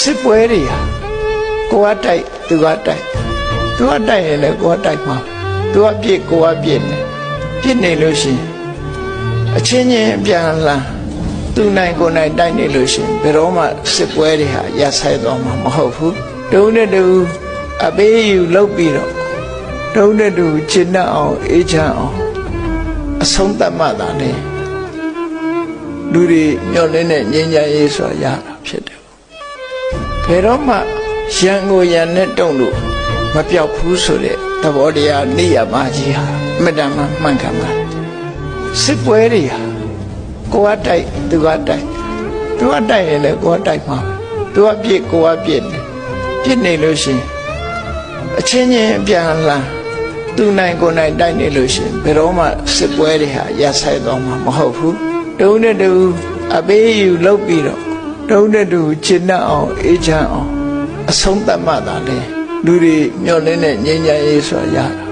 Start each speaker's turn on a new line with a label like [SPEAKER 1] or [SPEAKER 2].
[SPEAKER 1] စစ်ပွဲတွေဟာကိုကတိုက်သူကတိုက်သူကတိုက်ရင်လည်းကိုကတိုက်မှာသူကပြစ်ကိုကပြစ်နေပြစ်နေလို့ရှိရင်အချင်းချင်းအပြန်အလှန်သူနိုင်ကိုနိုင်တိုက်နေလို့ရှိရင်ဘယ်တော့မှစစ်ပွဲတွေဟာရဆိုင်သွားမှာမဟုတ်ဘူးတုံးနဲ့တူအပေးယူလုပ်ပြီးတော့တုံးနဲ့တူရှင်းတတ်အောင်အေးချမ်းအောင်အဆုံးသတ်မှသာလေလူတွေမျောလင်းတဲ့ငြိမ်းချမ်းရေးဆိုတာရတာဖြစ်တယ်ဘ ယ်တော့မှရန်ကိုရန်နဲ့တုံလို့မပြောက်ဘူးဆိုတဲ့သဘောတရားနေရပါကြီးဟာအမတ္တမမှန်ကန်ပါစစ်ပွဲတွေဟာကိုကတိုက်သူကတိုက်သူကတိုက်ရင်လည်းကိုကတိုက်မှာသူကပြစ်ကိုကပြစ်နေပြစ်နေလို့ရှိရင်အချင်းချင်းအပြန်အလှန်သူနိုင်ကိုနိုင်တိုက်နေလို့ရှိရင်ဘယ်တော့မှစစ်ပွဲတွေဟာရဆိုင်သွားမှာမဟုတ်ဘူးတုံးနဲ့တူအပေးယူလုပ်ပြီးတော့ တုံးနဲ့တူရှင်းတတ်အောင်အေးချမ်းအောင်အဆုံးသတ်မှသာလေလူတွေမျောလင်းတဲ့ငြိမ်းချမ်းရေးဆိုတာရတာ